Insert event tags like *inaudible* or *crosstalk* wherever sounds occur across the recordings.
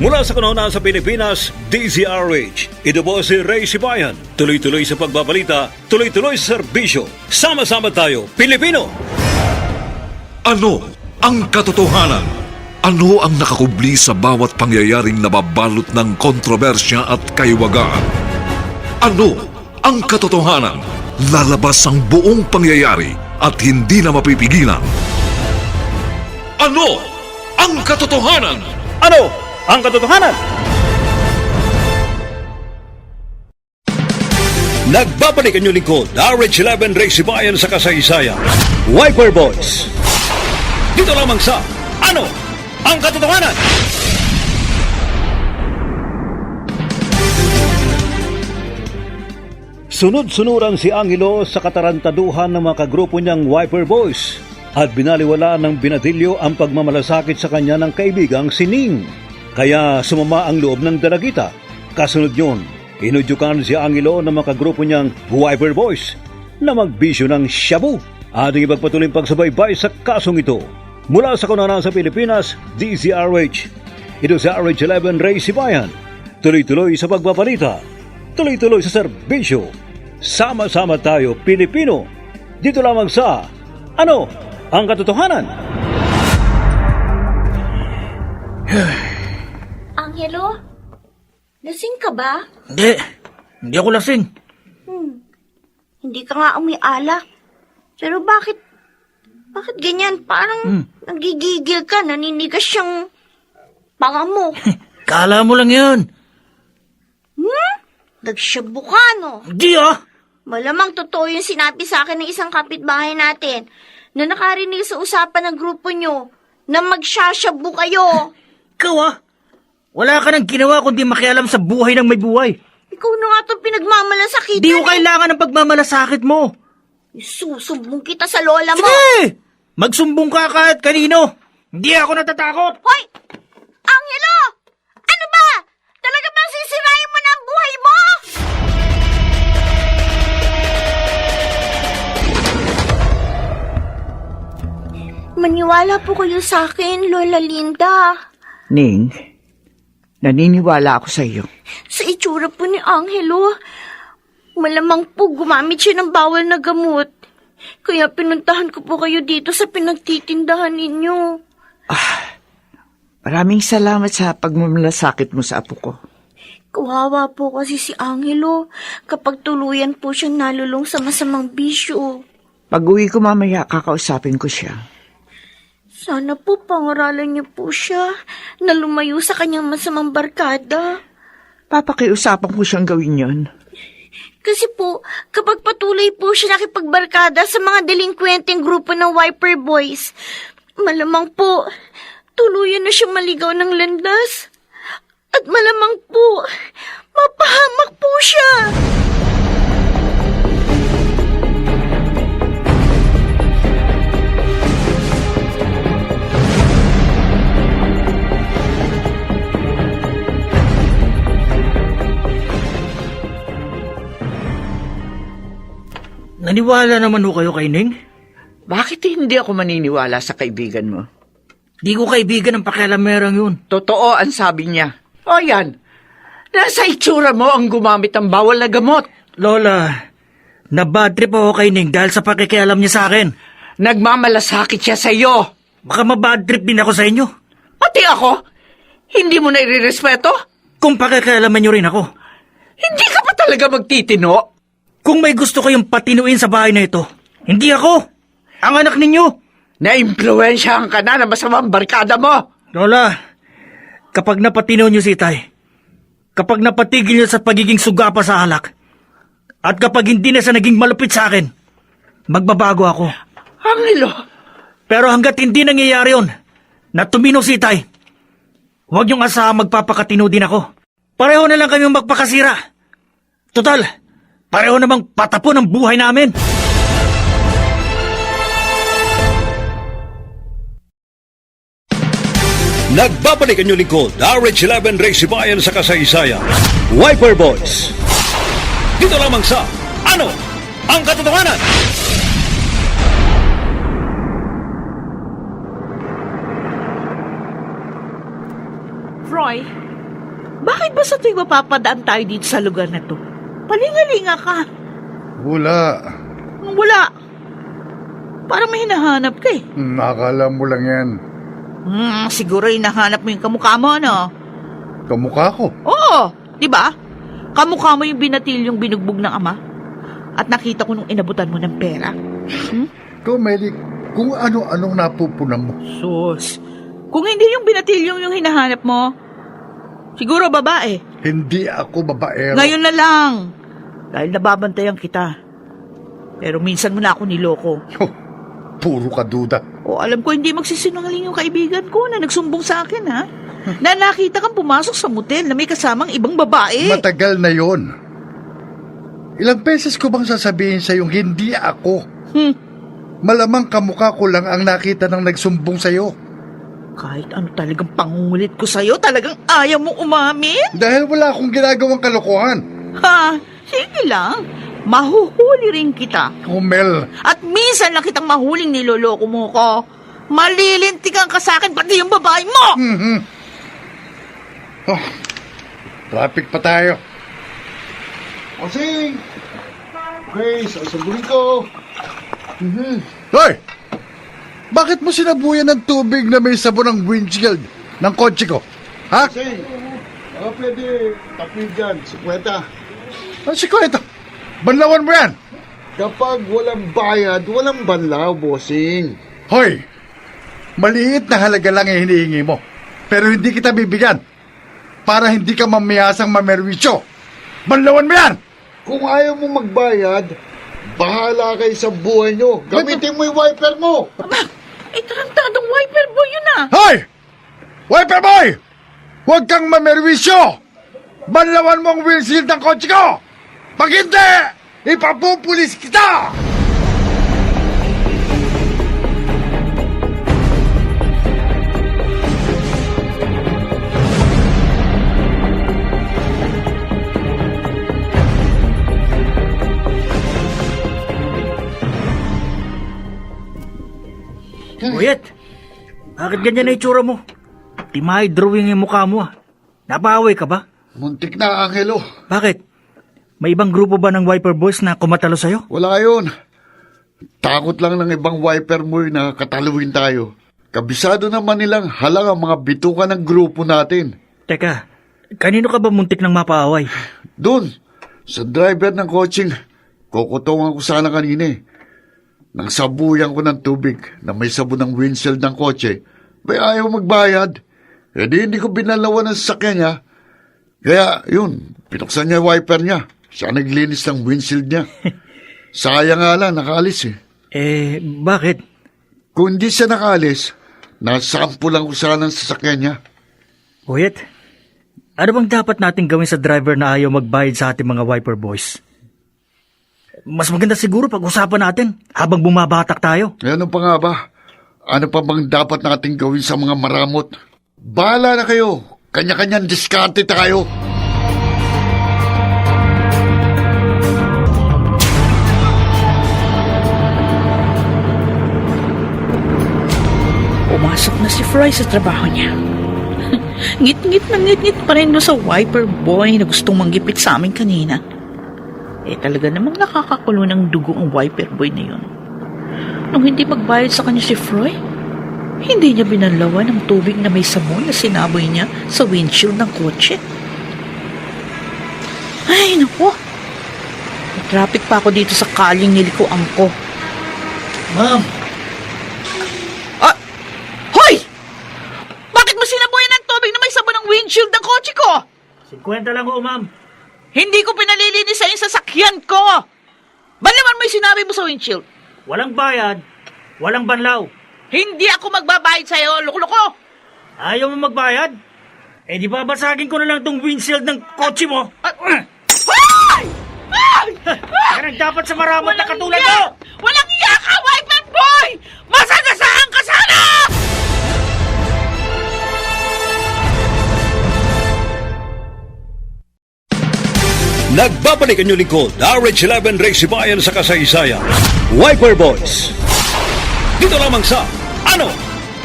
Mula sa kanuna sa Pilipinas, DZRH. Ito po si Ray Sibayan. Tuloy-tuloy sa pagbabalita, tuloy-tuloy sa serbisyo. Sama-sama tayo, Pilipino! Ano ang katotohanan? Ano ang nakakubli sa bawat pangyayaring nababalot ng kontrobersya at kaiwagaan? Ano ang katotohanan? Lalabas ang buong pangyayari at hindi na mapipigilan. Ano ang katotohanan? Ano ang katotohanan? Nagbabalik ang lingkod, RH11 Ray Sibayan sa kasaysayan. Wiper Boys. Dito lamang sa Ano ang katotohanan? Sunod-sunurang si Angelo sa katarantaduhan ng mga kagrupo niyang Wiper Boys at binaliwala ng binadilyo ang pagmamalasakit sa kanya ng kaibigang si Ning. Kaya sumama ang loob ng dalagita. Kasunod yun, inudyukan si Angelo ng mga kagrupo niyang Wiper Boys na magbisyo ng shabu. Ating ipagpatuloy pagsubaybay sa kasong ito. Mula sa kunanan sa Pilipinas, DZRH. Ito sa RH11 Ray Sibayan. Tuloy-tuloy sa pagbabalita tuloy-tuloy sa serbisyo. Sama-sama tayo, Pilipino. Dito lamang sa Ano ang Katotohanan? *sighs* Angelo? Lasing ka ba? Hindi. Hindi ako lasing. Hindi ka nga umialak. Pero bakit, bakit ganyan? Parang nagigigil ka, naninigas siyang panga mo. *laughs* Kala mo lang yan. hmm? Nagsyabu ka, no? Hindi ah. Malamang totoo yung sinabi sa akin ng isang kapitbahay natin na nakarinig sa usapan ng grupo nyo na magsasyabu kayo. *laughs* Ikaw ah. Wala ka nang ginawa kundi makialam sa buhay ng may buhay. Ikaw na nga itong pinagmamalasakitan. Hindi ko eh. kailangan ng pagmamalasakit mo. Susumbong kita sa lola mo. Sige! Magsumbong ka kahit kanino. Hindi ako natatakot. Hoy! Angelo! Ano ba? Talaga bang sisirain mo na ang buhay mo? Maniwala po kayo sa akin, Lola Linda. Ning, naniniwala ako sa iyo. Sa itsura po ni Angelo, malamang po gumamit siya ng bawal na gamot. Kaya pinuntahan ko po kayo dito sa pinagtitindahan ninyo. Maraming salamat sa pagmamalasakit mo sa apo ko. Kawawa po kasi si Angelo kapag tuluyan po siya nalulong sa masamang bisyo. Pag uwi ko mamaya, kakausapin ko siya. Sana po pangaralan niyo po siya na lumayo sa kanyang masamang barkada. Papakiusapan ko siyang gawin yon. Kasi po, kapag patuloy po siya nakipagbarkada sa mga delinkwenteng grupo ng Wiper Boys, malamang po, tuluyan na siya maligaw ng landas. At malamang po, mapahamak po siya. Naniwala naman ho kayo kay Ning? Bakit hindi ako maniniwala sa kaibigan mo? Di ko kaibigan ng pakialamerang yun. Totoo ang sabi niya. O yan, nasa itsura mo ang gumamit ng bawal na gamot. Lola, nabad trip ako kay Ning dahil sa pakikialam niya sa akin. Nagmamalasakit siya sa iyo. Baka mabad trip din ako sa inyo. Pati ako, hindi mo na irerespeto? Kung pakikialaman niyo rin ako. Hindi ka pa talaga magtitino? Kung may gusto kayong patinuin sa bahay na ito, hindi ako. Ang anak ninyo. Na-impluensyahan ka na ng masamang barkada mo. Lola, kapag napatino niyo si Tay, kapag napatigil niyo sa pagiging sugapa sa alak, at kapag hindi na siya naging malupit sa akin, magbabago ako. Angelo, Pero hanggat hindi nangyayari yun, na tumino si Tay, huwag niyong asahan magpapakatino din ako. Pareho na lang kami magpakasira. Total, Pareho namang patapon ang buhay namin. Nagbabalik ang inyong lingkod, RH11 Race Bayan sa kasaysayan. Wiper Boys. Dito lamang sa Ano ang Katotohanan? Roy, bakit ba sa tuwing mapapadaan tayo dito sa lugar na to? Palingalinga ka. Wala. Wala. Parang may hinahanap ka eh. Nakala mo lang yan. Hmm, siguro hinahanap mo yung kamukha mo, ano? Kamukha ko. Oo, di ba? Kamukha mo yung binatilyong binugbog ng ama. At nakita ko nung inabutan mo ng pera. Ikaw, Mary, kung ano-anong napupunan mo. Sus, kung hindi yung binatilyong yung hinahanap mo, siguro babae. Hindi ako babaero. Ngayon na lang. Dahil nababantayan kita. Pero minsan mo na ako niloko. Oh, puro ka duda. O alam ko hindi magsisinungaling yung kaibigan ko na nagsumbong sa akin ha. Na nakita kang pumasok sa motel na may kasamang ibang babae. Matagal na yon. Ilang beses ko bang sasabihin sa yung hindi ako? Hmm. Malamang kamukha ko lang ang nakita ng nagsumbong sa'yo. Kahit ano talagang pangungulit ko sa'yo, talagang ayaw mo umamin? Dahil wala akong ginagawang kalokohan. Ha, sige lang. Mahuhuli rin kita. Oh, Mel, At minsan lang kitang mahuling niloloko mo ko. Malilintikan ka sa akin, pati yung babae mo! Mhm. Oh, traffic pa tayo. Osing! Grace, asabulin ko. Mhm. Hoy! Bakit mo sinabuyan ng tubig na may sabon ng windshield ng kotse ko? Ha? Kasi, baka pwede tapoy dyan, 50. Ano si Kweta? Banlawan mo yan! Kapag walang bayad, walang banlaw, bossing. Hoy! Maliit na halaga lang ang hinihingi mo. Pero hindi kita bibigyan. Para hindi ka mamiyasang mamerwisyo. Banlawan mo yan! Kung ayaw mo magbayad, bahala kayo sa buhay nyo. Gamitin mo yung wiper mo. Aba, eh tarantadong wiper boy yun ah! Hoy! Wiper boy! Huwag kang mamerwisyo! Banlawan mo ang windshield ng kotse ko! Pag hindi, ipapupulis kita! Buyet, bakit ganyan na itsura mo? Timay drawing yung mukha mo ah. Napaaway ka ba? Muntik na, Angelo. Bakit? May ibang grupo ba ng Wiper Boys na kumatalo sa'yo? Wala yun. Takot lang ng ibang wiper mo na kataluin tayo. Kabisado naman nilang halang ang mga bituka ng grupo natin. Teka, kanino ka ba muntik ng mapaaway? Doon, sa driver ng coaching, kukutungan ko sana kanina eh. Nang sabuyan ko ng tubig na may sabon ng windshield ng kotse, may ayaw magbayad. E di hindi ko binalawan ang sasakyan niya. Kaya yun, pinuksan niya yung wiper niya. Siya naglinis ng windshield niya. *laughs* Sayang nga lang, nakaalis eh. Eh, bakit? Kung hindi siya nakaalis, nasampo lang ko sana ang sasakyan niya. Buyet, ano bang dapat natin gawin sa driver na ayaw magbayad sa ating mga Wiper Boys? Mas maganda siguro pag-usapan natin habang bumabatak tayo. Eh, Ano pa nga ba? Ano pa bang dapat nating gawin sa mga maramot? Bahala na kayo. Kanya-kanyang diskarte tayo. Si Froy sa trabaho niya. *laughs* ngit-ngit na ngit-ngit pa rin sa wiper boy na gustong manggipit sa amin kanina. Eh talaga namang nakakakulo ng dugo ang wiper boy na yun. Nung hindi magbayad sa kanya si Froy, hindi niya binalawan ng tubig na may sabon na sinaboy niya sa windshield ng kotse. Ay, naku. Traffic pa ako dito sa kaling nilikuan ko. Ma'am, Ah! Hoy! Bakit mo sinabuyan ng tubig na may sabon ng windshield ng kotse ko? 50 lang ho, ma'am. Hindi ko pinalilinis sa yung sasakyan ko! Balaman mo yung sinabi mo sa windshield. Walang bayad, walang banlaw. Hindi ako magbabayad sa'yo, lukloko! Ayaw mo magbayad? Eh di babasagin ko na lang tong windshield ng kotse mo. Ah, Hoy! Ay! Yan ang dapat sa maramot na katulad mo! Walang iya ka, Wiper Boy! Masagasaan ka Nagbabalik ang lingkod, RH11 Race Bayan sa kasaysayan. Wiper Boys. Dito lamang sa Ano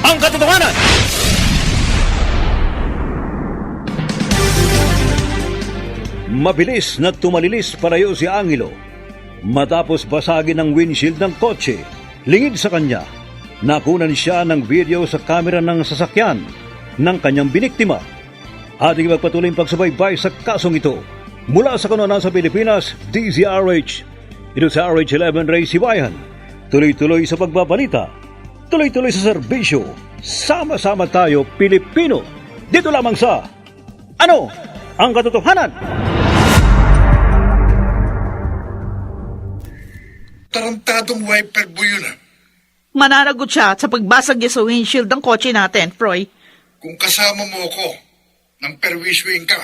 ang Katotohanan? Mabilis na tumalilis palayo si Angelo. Matapos basagin ang windshield ng kotse, lingid sa kanya, nakunan siya ng video sa kamera ng sasakyan ng kanyang biniktima. Ating magpatuloy ang pagsubaybay sa kasong ito. Mula sa kanonan sa Pilipinas, DZRH. Ito sa RH11 Ray Sibayan. Tuloy-tuloy sa pagbabalita. Tuloy-tuloy sa serbisyo. Sama-sama tayo, Pilipino. Dito lamang sa Ano ang Katotohanan? Tarantadong wiper boy yun ah. Mananagot siya sa pagbasag niya sa windshield ng kotse natin, Froy. Kung kasama mo ko ng perwisyoin ka,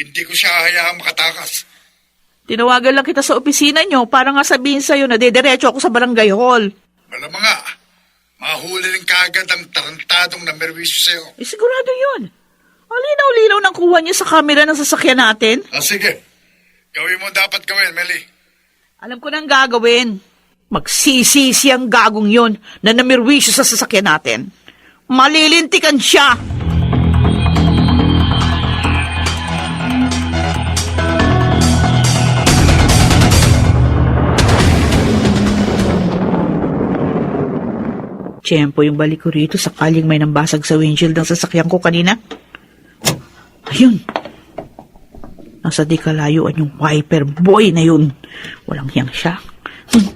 hindi ko siya hayaang makatakas. Tinawagan lang kita sa opisina niyo para nga sabihin sa'yo na dediretso ako sa barangay hall. Malamang nga, mahuli rin kaagad ang tarantadong na merwisyo sa'yo. Eh, sigurado yun. Malinaw-linaw ng kuha niya sa kamera ng sasakyan natin. Ah, sige. Gawin mo dapat gawin, Meli. Alam ko nang gagawin. Magsisisi ang gagong yun na namirwisyo sa sasakyan natin. Malilintikan siya. Tiyempo yung balik ko rito sakaling may nambasag sa windshield ng sasakyan ko kanina. Ayun. Nasa di kalayuan yung wiper boy na yun. Walang hiyang siya. Hmm.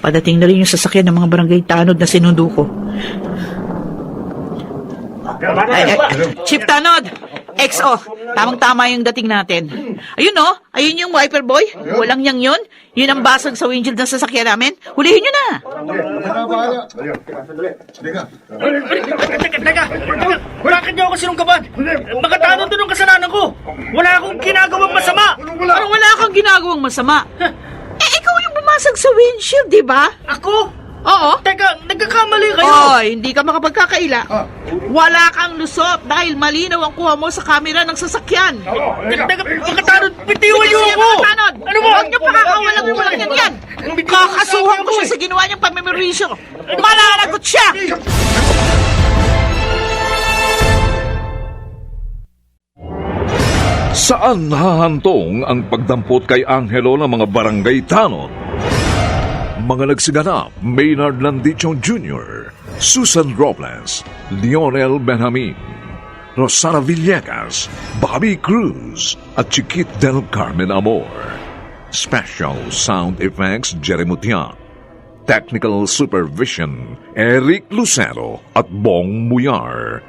Padating na rin yung sasakyan ng mga barangay tanod na sinundo ko. Ay, ay, Chief Tanod! XO! Tamang-tama yung dating natin. Ayun no, ayun yung wiper boy. Walang yang yun. Yun ang basag sa windshield ng sasakyan namin. Hulihin nyo na! Teka, teka! Bakit niyo ako sinunggaban? Makatano doon ang kasalanan ko! Wala akong ginagawang masama! Parang wala kang ginagawang masama. Eh, ikaw yung bumasag sa windshield, di ba? Ako? Oo. Teka, nagkakamali kayo! Oy, hindi ka makapagkakaila. Wala kang lusot dahil malinaw ang kuha mo sa kamera ng sasakyan. Teka, makatano, bitiwan niyo ako! Ano ba? Huwag niyo pakakawalang walang yan yan. Kakasuhan ko siya sa ginawa niyang pamimerisyo. Malalagot siya! Saan hahantong ang pagdampot kay Angelo ng mga barangay tanod? Mga nagsiganap, Maynard Landichon Jr., Susan Robles, Lionel Benjamin, Rosana Villegas, Bobby Cruz, at Chiquit del Carmen Amor. Special Sound Effects Jerry Mutiak. Technical Supervision Eric Lucero at Bong Muyar.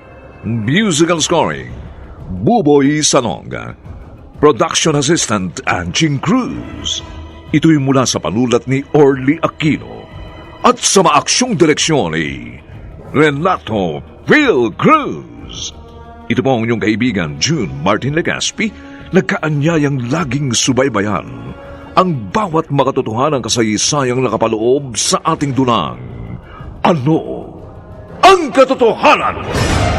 Musical Scoring Buboy Salonga. Production Assistant Anching Cruz. Ito'y mula sa panulat ni Orly Aquino. At sa maaksyong direksyon ni Renato Phil Cruz. Ito po ang inyong kaibigan June Martin Legaspi, nagkaanyayang laging subaybayan ang bawat makatotohanang kasaysayang nakapaloob sa ating dunang. Ano ang katotohanan? Serbisyong